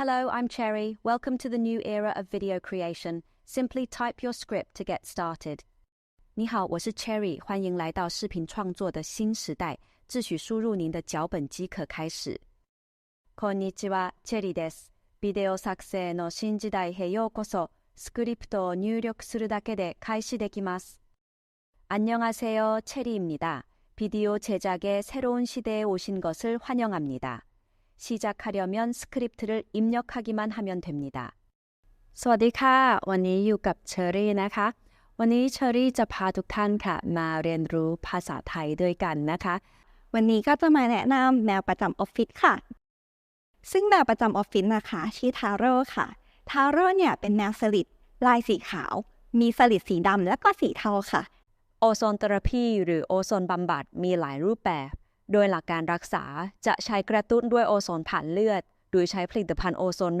Hello, I'm Cherry. Welcome to the new era of video creation. Simply type your script to get started. 你好，我是 Cherry，欢迎来到视频创作的新时代。自许输入您的脚本即可开始。こんにちは、チェリーです。ビデオ作成の新時代へようこそ。スクリプトを入力するだけで開始できます。 안녕하세요, 체리입니다. 비디오 제작의 새로운 시대에 오신 것을 환영합니다. 시작하려면 스크립트를 입력하기만 하면 됩니다. สวัสดีค่ะ วันนี้อยู่กับเชอรี่นะคะ วันนี้เชอรี่จะพาทุกท่านค่ะ มาเรียนรู้ภาษาไทยด้วยกันนะคะ วันนี้ก็จะมาแนะนำแมวประจำออฟฟิศค่ะ ซึ่งแมวประจำออฟฟิศนะคะชื่อทาโร่ค่ะ ทาโร่เนี่ยเป็นแมวสลิดลายสีขาว มีสลิดสีดำและก็สีเทาค่ะ โอโซนเทอราพีหรือโอโซนบำบัดมีหลายรูปแบบ โดยหลักการรักษาจะใช้กระตุ้นด้วยโอโซนผ่านเลือด โดยใช้ผลิตภัณฑ์โอโซน